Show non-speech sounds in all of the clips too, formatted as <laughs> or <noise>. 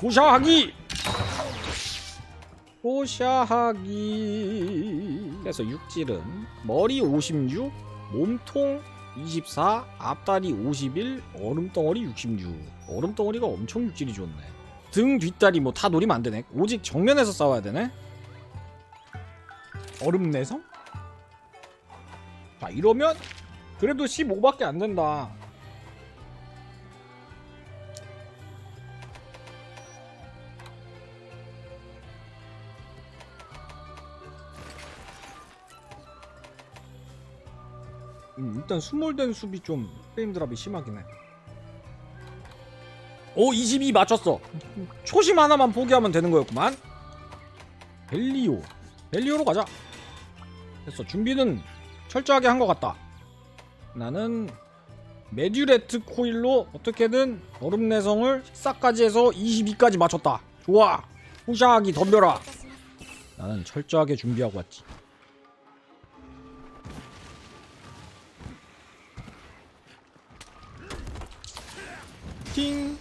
고샤하기. 고샤하기. 그래서 육질은 머리 56 몸통 24 앞다리 51 얼음덩어리 66 얼음덩어리가 엄청 육질이 좋네. 등 뒷다리 뭐 다 노리면 안 되네. 오직 정면에서 싸워야 되네. 얼음 내성? 자 이러면 그래도 15밖에 안 된다 음, 일단 수몰된 수비 좀 프레임 드랍이 심하긴 해. 오, 22 맞췄어. 초심 하나만 포기하면 되는 거였구만. 벨리오. 벨리오로 가자. 됐어. 준비는 철저하게 한 것 같다. 나는 메듀레트 코일로 어떻게든 얼음 내성을 식사까지 해서 22까지 맞췄다. 좋아. 후샤하기 덤벼라. 나는 철저하게 준비하고 왔지. 팅.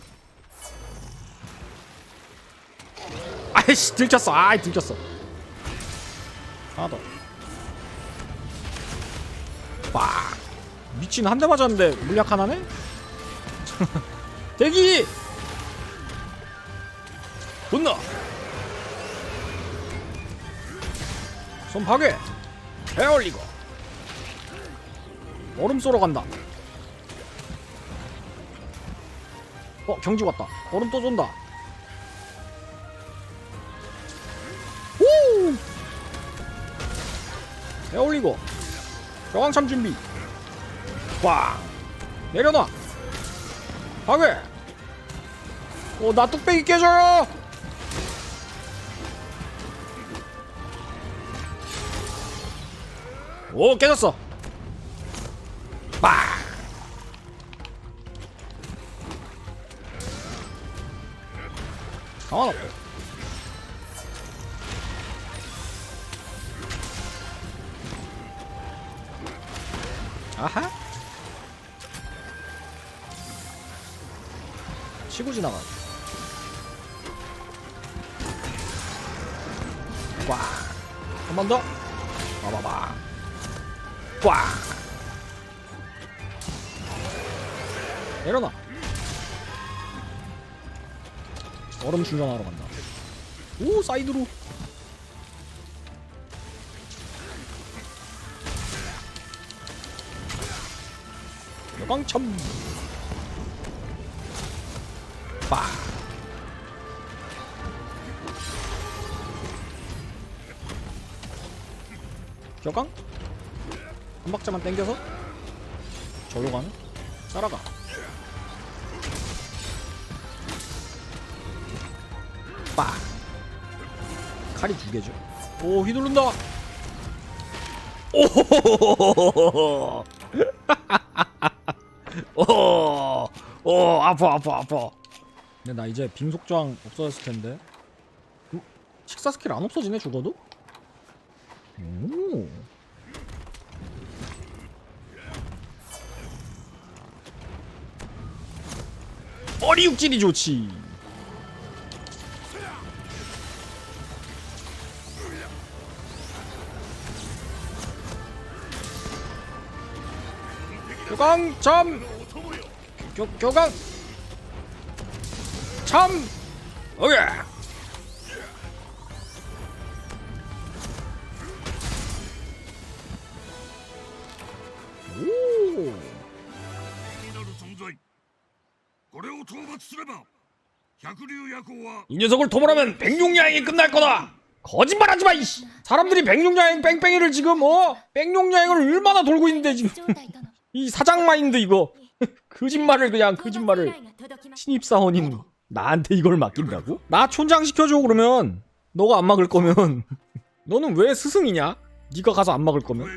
아이씨 들켰어. 아이 들켰어. 하나 더. 빡. 미친 한 대 맞았는데 물약 하나네? <laughs> 대기. 분노. 손 파괴. 배 올리고. 얼음 쏘러 간다. 어 경지 왔다. 얼음 또 쏜다. 오! 배 올리고. 저항참 준비. 꽝! 내려놔. 파괴 어나 뚝배기 깨져요! 오 깨졌어. 빵 상관 없고. 아하. 치고 지나가. 꽉. 한 번 더. 봐봐봐. 꽉. 내려놔. 얼음 충전하러 간다. 오 사이드로. 여광참. 빠. 여광? 한 박자만 절로 가는? 따라가. 칼이 두 개죠. 오 휘두른다. 오호호호호호호 <laughs> 오, 오 아파 아파 아파. 근데 나 이제 빙속저항 없어졌을 텐데. 음, 식사 스킬 안 없어지네 죽어도? 오! 머리 육질이 좋지 교광점. 교, 교광. 참 오케이. 오 이 녀석을 도모하면 백룡야행이 끝날 거다. 거짓말하지 마 이씨. 사람들이 백룡야행 뺑뺑이를 지금 어? 백룡야행을 얼마나 돌고 있는데 지금. 이 사장 마인드 이거 <laughs> 거짓말을 그냥 거짓말을 신입사원인 나한테 이걸 맡긴다고? 나 촌장시켜줘 그러면 너가 안 막을 거면 <laughs> 너는 왜 스승이냐? 네가 가서 안 막을 거면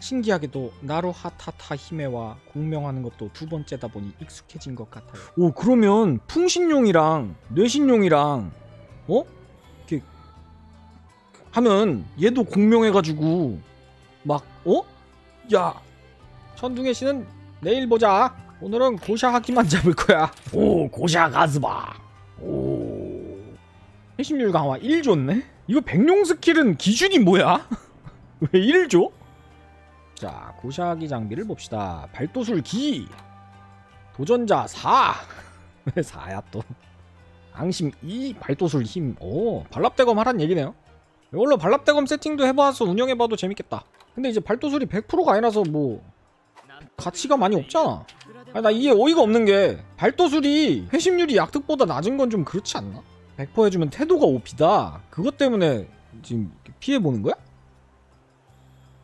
신기하게도 나루하타타 히메와 공명하는 것도 두 번째다 보니 익숙해진 것 같아요 오 그러면 풍신용이랑 뇌신용이랑 어? 하면 얘도 공명해가지고 막 어? 야 천둥의 씨는 내일 보자. 오늘은 고샤하기만 <laughs> 잡을 거야. 오 고샤 가즈바. 오 회심률 강화 1 줬네? 이거 백룡 스킬은 기준이 뭐야? <laughs> 왜1 줘? 자 고샤기 장비를 봅시다 발도술 기 도전자 4 <laughs> 왜 4야 또 앙심 2 발도술 힘 오 발랍대검 하란 얘기네요 이걸로 발랍대검 세팅도 해봐서 운영해봐도 재밌겠다 근데 이제 발도술이 100%가 아니라서 뭐 가치가 많이 없잖아 아니, 나 이게 어이가 없는 게 발도술이 회심률이 약특보다 낮은 건 좀 그렇지 않나? 100% 해주면 태도가 OP다 그것 때문에 지금 피해보는 거야?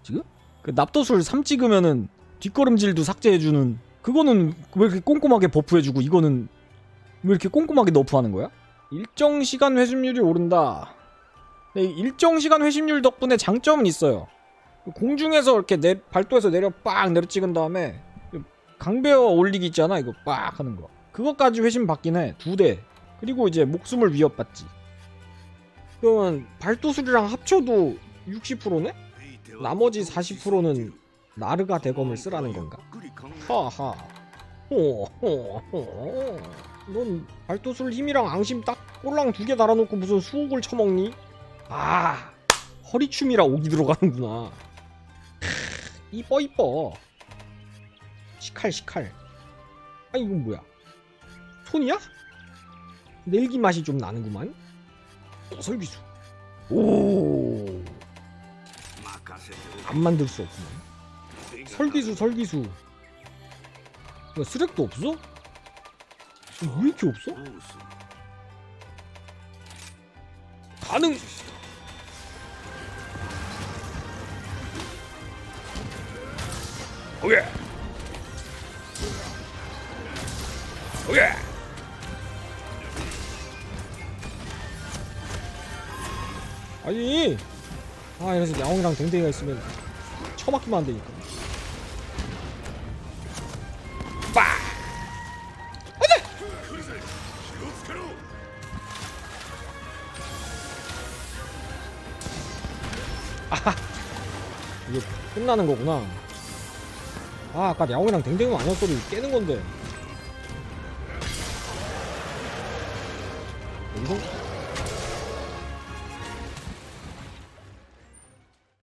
지금? 그 납도술 3 찍으면은 뒷걸음질도 삭제해주는 그거는 왜 이렇게 꼼꼼하게 버프해주고 이거는 왜 이렇게 꼼꼼하게 너프하는 거야? 일정 시간 회심률이 오른다 이 일정 시간 회심률 덕분에 장점은 있어요 공중에서 이렇게 내 발도에서 내려 빡 내려 찍은 다음에 강배어 올리기 있잖아 이거 빡 하는 거 그것까지 회심 받긴 해 두 대 그리고 이제 목숨을 위협받지 그러면 발도술이랑 합쳐도 60%네? 나머지 40%는 나르가 대검을 쓰라는 건가? 하하 넌 발도술 힘이랑 앙심 딱 꼴랑 두 개 달아놓고 무슨 수옥을 쳐먹니? 아 허리춤이라 옥이 들어가는구나 크, 이뻐 이뻐. 시칼 시칼. 아 이건 뭐야? 손이야? 넬기 맛이 좀 나는구만. 어, 설비수. 오 안 만들 수 없구만. 설기수 설기수. 야 쓰렉도 없어? 어, 왜 이렇게 없어? 가능 오예 오예 아니 아 이래서 야옹이랑 댕댕이가 있으면 처맞기만 안 되니까. 빠 이게 끝나는 거구나. 아, 아까 야옹이랑 댕댕이만 아니었어도 깨는 건데. 이거